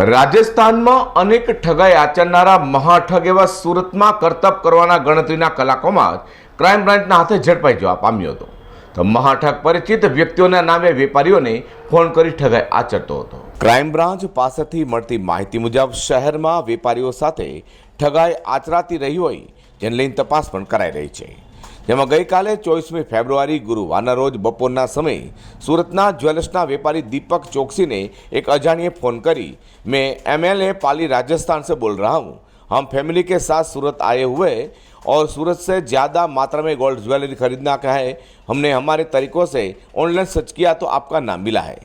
રાજસ્થાનમાં અનેક ઠગાઈ આચરનારા મહાઠગ એવા સુરતમાં કરતબ કરવાના ગણતરીના કલાકોમાં ક્રાઇમ બ્રાન્ચના હાથે ઝડપાઈ જવા પામ્યો હતો. તો મહાઠગ પરિચિત વ્યક્તિઓના નામે વેપારીઓને ફોન કરી ઠગાઈ આચરતો હતો. ક્રાઇમ બ્રાન્ચ પાસેથી મળતી માહિતી મુજબ શહેરમાં વેપારીઓ સાથે ઠગાઈ આચરાતી રહી હોય, જેને લઈને તપાસ પણ કરાઈ રહી છે. જેમાં ગઈકાલે ચોવીસમી ફેબ્રુઆરી ગુરુવારના રોજ બપોરના સમયે સુરતના જ્વેલર્સના વેપારી દીપક ચોકસીને એક अजानिए फोन करी मैं एमएलए पाली राजस्थान से बोल रहा हूँ हम फैमिली के साथ सूरत आए हुए हैं और सूरत से ज़्यादा मात्रा में गोल्ड ज्वेलरी खरीदना का है हमने हमारे तरीक़ों से ऑनलाइन સર્ચ किया तो आपका नाम मिला है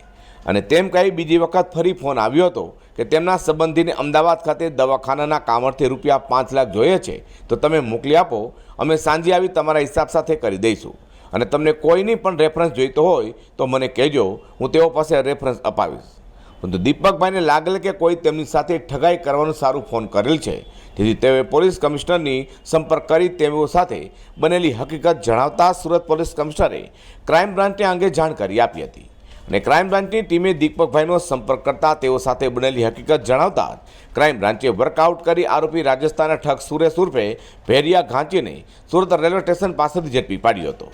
અને તેમ કહી બીજી વખત ફરી ફોન આવ્યો હતો કે તેમના સંબંધીને અમદાવાદ ખાતે દવાખાનાના કામરથી રૂપિયા પાંચ લાખ જોઈએ છે, તો તમે મોકલી આપો, અમે સાંજે આવી તમારા હિસાબ સાથે કરી દઈશું. અને તમને કોઈની પણ રેફરન્સ જોઈતો હોય, તો મને કહેજો, હું તેઓ પાસે રેફરન્સ અપાવીશ. પરંતુ દીપકભાઈને લાગેલ કે કોઈ તેમની સાથે ઠગાઈ કરવાનું સારું ફોન કરેલ છે, તેથી તેઓએ પોલીસ કમિશનરની સંપર્ક કરી તેઓ સાથે બનેલી હકીકત જણાવતા સુરત પોલીસ કમિશનરે ક્રાઇમ બ્રાન્ચને અંગે જાણકારી આપી હતી. અને ક્રાઇમ બ્રાન્ચની ટીમે દીપકભાઈનો સંપર્ક કરતા તેઓ સાથે બનેલી હકીકત જણાવતા ક્રાઇમ બ્રાન્ચે વર્કઆઉટ કરી આરોપી રાજસ્થાનના ઠગ સુરેશ ઉર્ફે ભેરિયા ઘાંચીને સુરત રેલવે સ્ટેશન પાસેથી ઝડપી પાડ્યો હતો.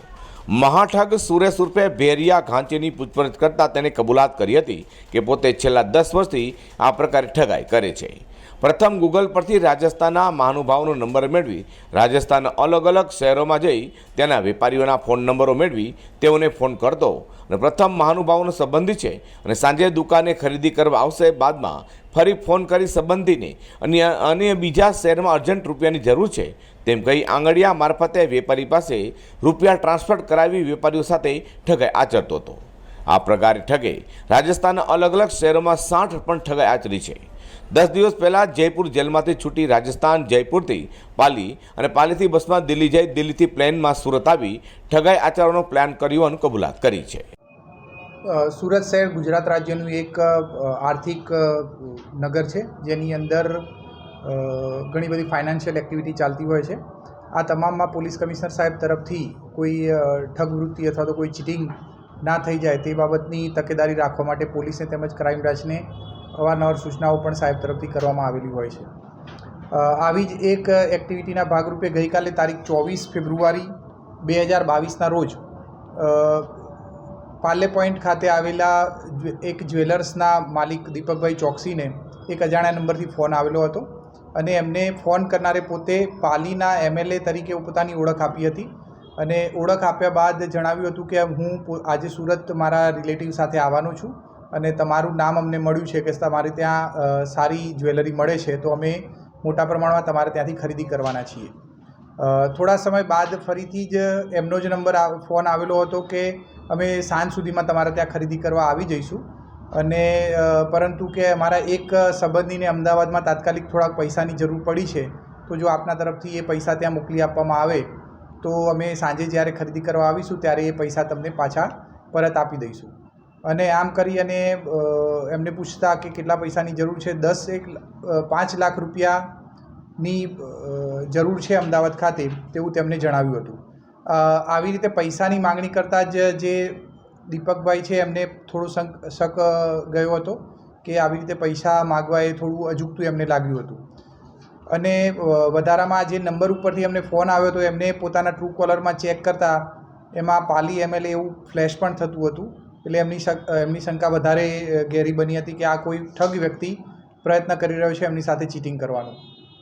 મહાઠગ સુરેશ ઉર્ફે ભેરિયા ઘાંચીની પૂછપરછ કરતાં તેને કબૂલાત કરી હતી કે પોતે છેલ્લા દસ વર્ષથી આ પ્રકારે ઠગાઈ કરે છે. પ્રથમ ગૂગલ પરથી રાજસ્થાનના મહાનુભાવનો નંબર મેળવી રાજસ્થાનના અલગ અલગ શહેરોમાં જઈ તેના વેપારીઓના ફોન નંબરો મેળવી તેઓને ફોન કરતો અને પ્રથમ મહાનુભાવોનો સંબંધી છે અને સાંજે દુકાને ખરીદી કરવા આવશે બાદમાં ફરી ફોન કરી સંબંધીને અન્ય અન્ય બીજા શહેરમાં અર્જન્ટ રૂપિયાની જરૂર છે. તેમ કહી આંગળિયા મારફતે વેપારી પાસે રૂપિયા ટ્રાન્સફર કરાવી વેપારીઓ સાથે ઠગાઈ આચરતો હતો. આ પ્રકારે ઠગે રાજસ્થાનના અલગ અલગ શહેરોમાં સાઠ પણ ઠગાઈ આચરી છે. દસ દિવસ પહેલાં જયપુર જેલમાંથી છૂટી રાજસ્થાન, જયપુરથી પાલી અને પાલીથી બસમાં દિલ્હી જઈ દિલ્હીથી પ્લેનમાં સુરત આવી ઠગાઈ આચરવાનો પ્લાન કર્યો અને કબૂલાત કરી છે. સુરત શહેર ગુજરાત રાજ્યનું એક આર્થિક નગર છે, જેની અંદર ઘણી બધી ફાઇનાન્શિયલ એક્ટિવિટી ચાલતી હોય છે. આ તમામમાં પોલીસ કમિશનર સાહેબ તરફથી કોઈ ઠગવૃત્તિ અથવા તો કોઈ ચીટિંગ ના થઈ જાય તે બાબતની તકેદારી રાખવા માટે પોલીસને તેમજ ક્રાઇમ બ્રાન્ચને અવારનવાર સૂચનાઓ પણ સાહેબ તરફથી કરવામાં આવેલી હોય છે. આવી જ એક એક્ટિવિટીના ભાગરૂપે ગઈકાલે તારીખ ચોવીસ ફેબ્રુઆરી બે હજાર બાવીસના રોજ પાર્લે પોઈન્ટ ખાતે આવેલા એક જ્વેલર્સના માલિક દીપકભાઈ ચોકસીને એક અજાણ્યા નંબરથી ફોન આવેલો હતો અને એમને ફોન કરનારે પોતે પાલીના એમએલએ તરીકે પોતાની ઓળખ આપી હતી અને ઓળખ આપ્યા બાદ જણાવ્યું હતું કે હું આજે સુરત મારા રિલેટિવ સાથે આવવાનો છું. અને તમારું નામ અમને મળ્યું છે કે તમારે ત્યાં સારી જ્વેલરી મળે છે, તો અમે મોટા પ્રમાણમાં તમારે ત્યાંથી ખરીદી કરવાના છીએ. થોડા સમય બાદ ફરીથી જ એમનો જ નંબર ફોન આવેલો હતો કે અમે સાંજ સુધીમાં તમારે ત્યાં ખરીદી કરવા આવી જઈશું. અને પરંતુ કે અમારા એક સંબંધીને અમદાવાદમાં તાત્કાલિક થોડાક પૈસાની જરૂર પડી છે, તો જો આપના તરફથી એ પૈસા ત્યાં મોકલી આપવામાં આવે, તો અમે સાંજે જ્યારે ખરીદી કરવા આવીશું, ત્યારે એ પૈસા તમને પાછા પરત આપી દઈશું. અને આમ કરી અને એમને પૂછતા કે કેટલા પૈસાની જરૂર છે? દસ એક પાંચ લાખ રૂપિયાની જરૂર છે અમદાવાદ ખાતે તેવું તેમણે જણાવ્યું હતું. આવી રીતે પૈસાની માંગણી કરતાં જ જે દીપકભાઈ છે એમને થોડો શંક, શક ગયો હતો કે આવી રીતે પૈસા માગવા એ થોડું અજુકતું એમને લાગ્યું હતું. અને વધારામાં જે નંબર ઉપરથી એમને ફોન આવ્યો હતો એમને પોતાના ટ્રુ કોલરમાં ચેક કરતાં એમાં પાલી એમએલએ એવું ફ્લેશ પણ થતું હતું. એટલે એમની એમની શંકા વધારે ઘેરી બની હતી કે આ કોઈ ઠગ વ્યક્તિ પ્રયત્ન કરી રહ્યો છે એમની સાથે ચીટિંગ કરવાનો.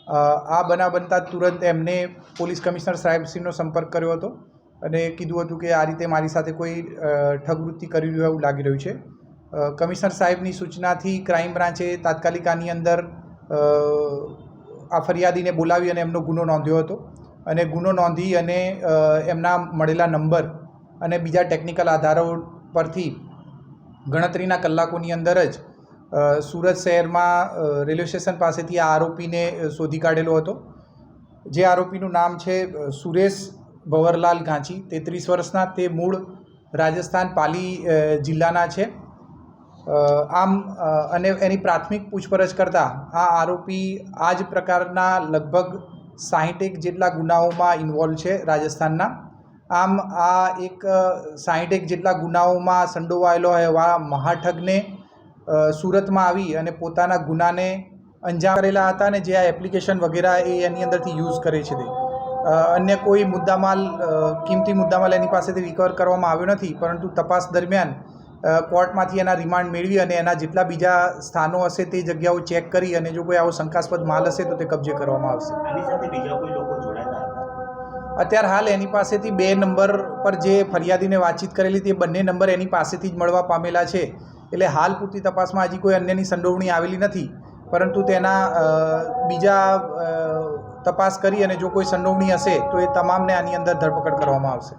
આ બનાવ બનતા તુરંત એમને પોલીસ કમિશનર સાહેબશ્રીનો સંપર્ક કર્યો હતો અને કીધું હતું કે આ રીતે મારી સાથે કોઈ ઠગવૃત્તિ કરી રહ્યું એવું લાગી રહ્યું છે. કમિશનર સાહેબની સૂચનાથી ક્રાઇમ બ્રાન્ચે તાત્કાલિક આની અંદર આ ફરિયાદીને બોલાવી અને એમનો ગુનો નોંધ્યો હતો. અને ગુનો નોંધી અને એમના મળેલા નંબર અને બીજા ટેકનિકલ આધારો પરથી ગણતરીના કલાકોની અંદર જ સુરત શહેરમાં રેલવે સ્ટેશન પાસેથી આ આરોપીને શોધી કાઢેલો હતો. જે આરોપીનું નામ છે સુરેશ ભવરલાલ ગાંચી. તેત્રીસ વર્ષના, તે મૂળ રાજસ્થાન પાલી જિલ્લાના છે. આમ અને એની પ્રાથમિક પૂછપરછ કરતાં આ આરોપી આ જ પ્રકારના લગભગ સાહીઠેક જેટલા ગુનાઓમાં ઇન્વોલ્વ છે રાજસ્થાનના. આમ આ એક સાહીઠેક જેટલા ગુનાઓમાં સંડોવાયેલો એવા મહાઠગને સુરતમાં આવી અને પોતાના ગુનાને અંજામ કરેલા હતા અને જે આ એપ્લિકેશન વગેરે એ એની અંદરથી યુઝ કરે છે તે. અન્ય કોઈ મુદ્દામાલ કિંમતી મુદ્દામાલ એની પાસેથી રિકવર કરવામાં આવ્યો નથી, પરંતુ તપાસ દરમિયાન કોર્ટમાંથી એના રિમાન્ડ મેળવી અને એના જેટલા બીજા સ્થાનો હશે તે જગ્યાઓ ચેક કરી અને જો કોઈ આવો શંકાસ્પદ માલ હશે તો તે કબજે કરવામાં આવશે. અત્યારે હાલ એની પાસેથી બે નંબર પર જે ફરિયાદીને વાતચીત કરેલી તે બંને નંબર એની પાસેથી જ મળવા પામેલા છે. એટલે હાલ પૂરતી તપાસમાં હજી કોઈ અન્યની સંડોવણી આવેલી નથી. પરંતુ તેના બીજા તપાસ કરી અને જો કોઈ સંડોવણી હશે, તો એ તમામને આની અંદર ધરપકડ કરવામાં આવશે.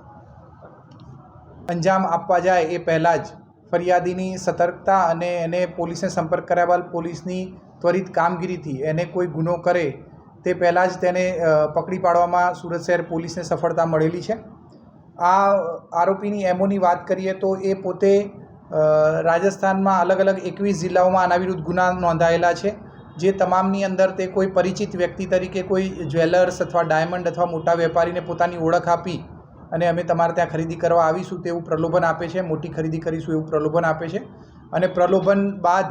અંજામ આપવા જાય એ પહેલાં જ ફરિયાદીની સતર્કતા અને એને પોલીસને સંપર્ક કર્યા બાદ પોલીસની ત્વરિત કામગીરીથી એને કોઈ ગુનો કરે તે પહેલાં જ તેને પકડી પાડવામાં સુરત શહેર પોલીસને સફળતા મળેલી છે. આ આરોપીની એમઓની વાત કરીએ તો એ પોતે રાજસ્થાનમાં અલગ અલગ એકવીસ જિલ્લાઓમાં આના વિરુદ્ધ ગુના નોંધાયેલા છે. જે તમામની અંદર તે કોઈ પરિચિત વ્યક્તિ તરીકે કોઈ જ્વેલર્સ અથવા ડાયમંડ અથવા મોટા વેપારીને પોતાની ઓળખ આપી અને અમે તમારે ત્યાં ખરીદી કરવા આવીશું તેવું પ્રલોભન આપે છે, મોટી ખરીદી કરીશું એવું પ્રલોભન આપે છે. અને પ્રલોભન બાદ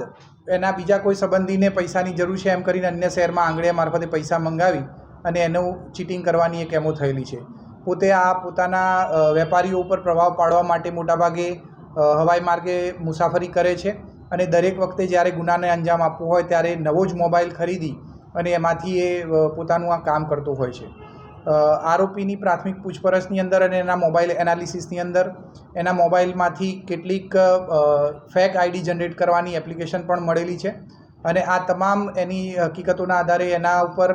એના બીજા કોઈ સંબંધીને પૈસાની જરૂર છે એમ કરીને અન્ય શહેરમાં આંગળીયા મારફતે પૈસા મંગાવી અને એનું ચીટિંગ કરવાની એક એમો થયેલી છે. પોતે આ પોતાના વેપારીઓ ઉપર પ્રભાવ પાડવા માટે મોટાભાગે હવાઈ માર્ગે મુસાફરી કરે છે અને દરેક વખતે જ્યારે ગુનાને અંજામ આપવો હોય ત્યારે નવો જ મોબાઈલ ખરીદી અને એમાંથી એ પોતાનું આ કામ કરતો હોય છે. આરોપીની પ્રાથમિક પૂછપરછની અંદર અને એના મોબાઈલ એનાલિસિસની અંદર. એના મોબાઈલમાંથી કેટલીક ફેક આઈડી જનરેટ કરવાની એપ્લિકેશન પણ મળેલી છે. અને આ તમામ એની હકીકતોના આધારે એના ઉપર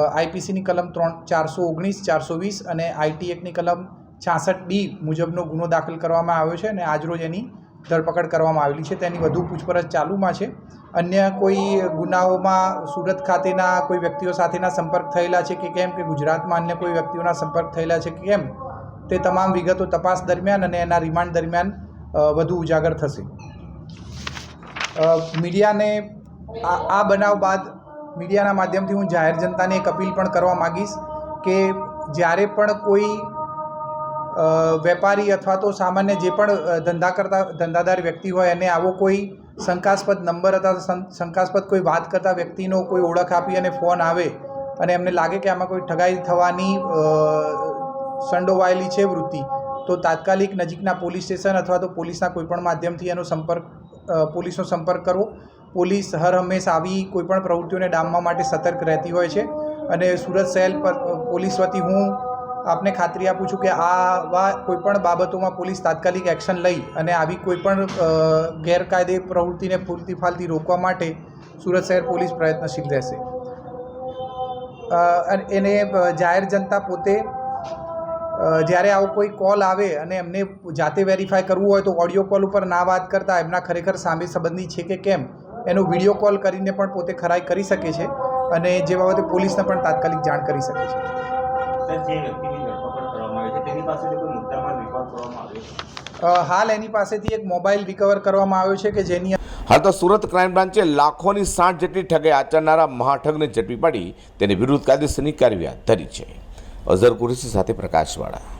આઈપીસીની કલમ ત્રણ, ચારસો ઓગણીસ, ચારસો વીસ અને આઈટી એક્ટની કલમ છાસઠ ડી મુજબનો ગુનો દાખલ કરવામાં આવ્યો છે અને આજરોજ એની ધરપકડ કરવામાં આવેલી છે. તેની વધુ પૂછપરછ ચાલુમાં છે. અન્ય કોઈ ગુનાઓમાં સુરત ખાતેના કોઈ વ્યક્તિઓ સાથેના સંપર્ક થયેલા છે કે કેમ? કે ગુજરાતમાં અન્ય કોઈ વ્યક્તિઓના સંપર્ક થયેલા છે કે કેમ? તે તમામ વિગતો તપાસ દરમિયાન અને એના રિમાન્ડ દરમિયાન વધુ ઉજાગર થશે. મીડિયાને આ બનાવ બાદ મીડિયાના માધ્યમથી હું જાહેર જનતાને એક અપીલ પણ કરવા માગીશ કે જ્યારે પણ કોઈ વેપારી અથવા તો સામાન્ય જે પણ ધંધા કરતા, ધંધાદાર વ્યક્તિ હોય એને આવો કોઈ શંકાસ્પદ નંબર અથવા શંકાસ્પદ કોઈ વાત કરતા વ્યક્તિનો કોઈ ઓળખ આપી અને ફોન આવે અને એમને લાગે કે આમાં કોઈ ઠગાઈ થવાની સંડોવાયેલી છે વૃત્તિ, તો તાત્કાલિક નજીકના પોલીસ સ્ટેશન અથવા તો પોલીસના કોઈપણ માધ્યમથી એનો સંપર્ક પોલીસનો સંપર્ક કરવો. પોલીસ હર હંમેશ આવી કોઈપણ પ્રવૃત્તિઓને ડામવા માટે સતર્ક રહેતી હોય છે અને સુરત શહેર પર પોલીસ વતી હું આપને ખાતરી આપું છું કે આવા કોઈપણ બાબતોમાં પોલીસ તાત્કાલિક એક્શન લઈ અને આવી કોઈપણ ગેરકાયદે પ્રવૃત્તિને પૂરતી ફાલતી રોકવા માટે સુરત શહેર પોલીસ પ્રયત્નશીલ રહેશે. એને જાહેર જનતા પોતે જ્યારે આવો કોઈ કોલ આવે અને એમને જાતે વેરીફાઈ કરવું હોય તો ઓડિયો કોલ ઉપર ના વાત કરતાં એમના ખરેખર સામે સંબંધી છે કે કેમ, એનો વીડિયો કોલ કરીને પણ પોતે ખરાઈ કરી શકે છે અને જે બાબતે પોલીસને પણ તાત્કાલિક જાણ કરી શકે છે. પાસેથી કોઈ મુદ્દામાલ રિકવર કરવામાં આવ્યો હાલ એની પાસેથી એક મોબાઈલ રિકવર કરવામાં આવ્યો છે કે જેની હાલ તો સુરત ક્રાઇમ બ્રાન્ચે લાખોની સાઠ જેટલી ઠગે આચરનારા મહાઠગને ઝડપી પાડી તેની વિરુદ્ધ કાયદેસરની કાર્યવાહી હાથ ધરી છે. અઝર કુરેશી સાથે પ્રકાશવાળા.